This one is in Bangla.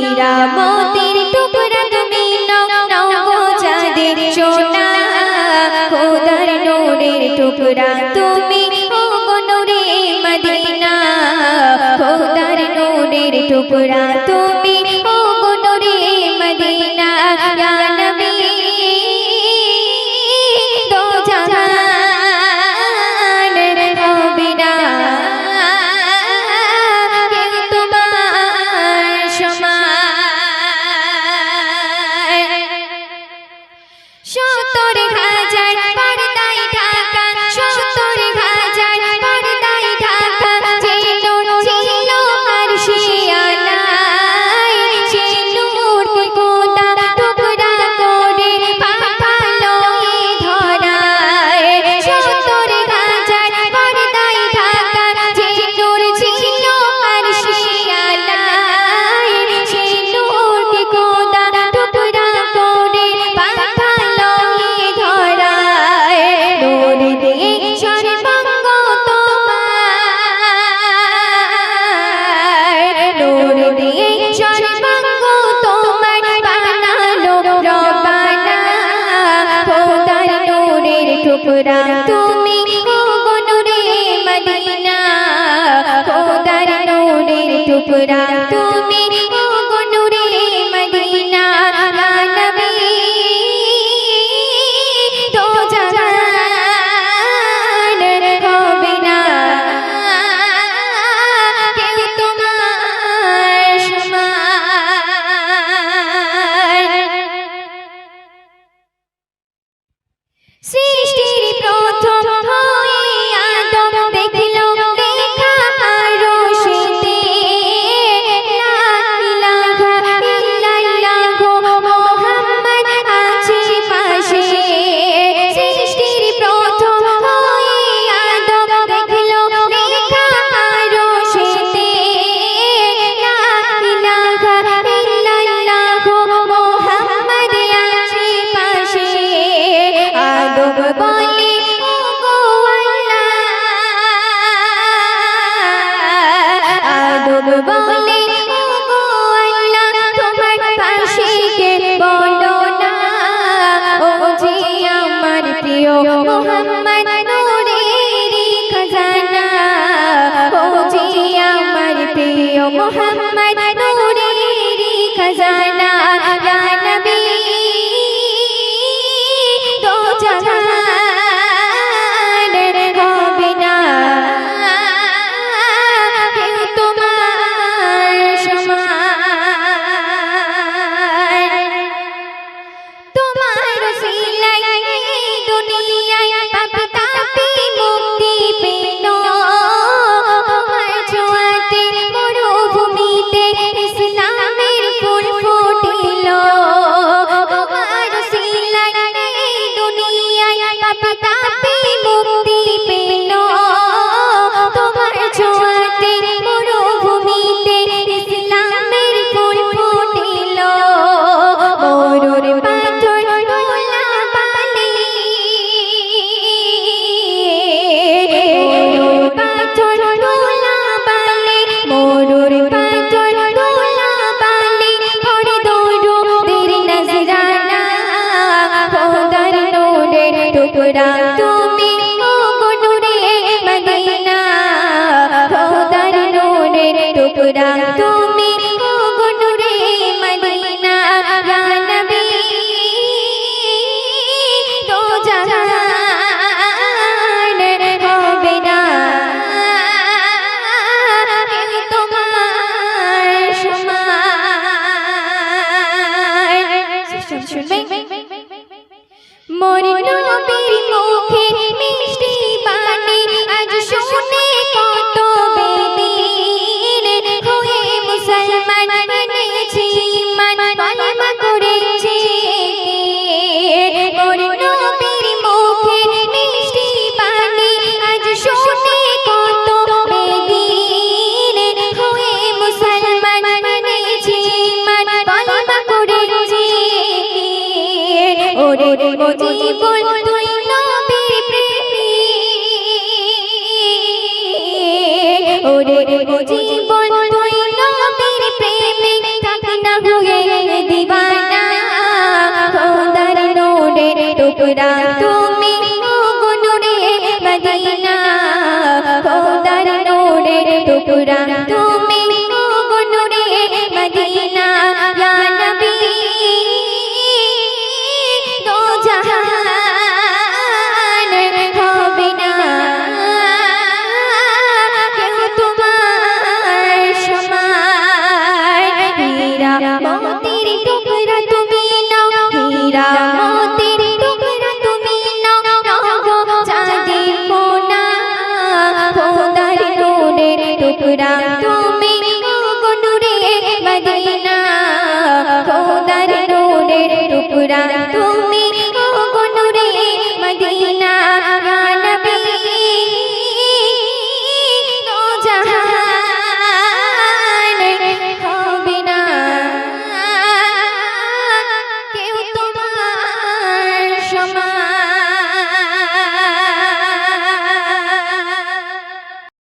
হীরা মতির টুকরা তুমি নও চাঁদের সোনা। খোদার নোরের টুকরা তুমি মদিনা। খোদার নোরের টুকরা তুমি doctor টুকরা তুমি গুনুরে মদিনা খোদার নূরের টুকরা তুমি। বলে তোমার পাশে বলো না। ও যে আমার প্রিয় মোহাম্মদ নূরেরি খজানা। ও যে আমার প্রিয় মোহাম্মদ নূরেরি খজানা। 群呗 জীবন তুই নবীর প্রেমী। ওরে ও জীবন তুই নবীর প্রেমী, থাকি না হয়ে দিবানা। খোদার নোরে টুকরা তুমি গুনুরে মদিনা। খোদার নোরে টুকরা টুকরা তুমি গুনুরে মদিনা খোদার নূরের টুকরা তুমি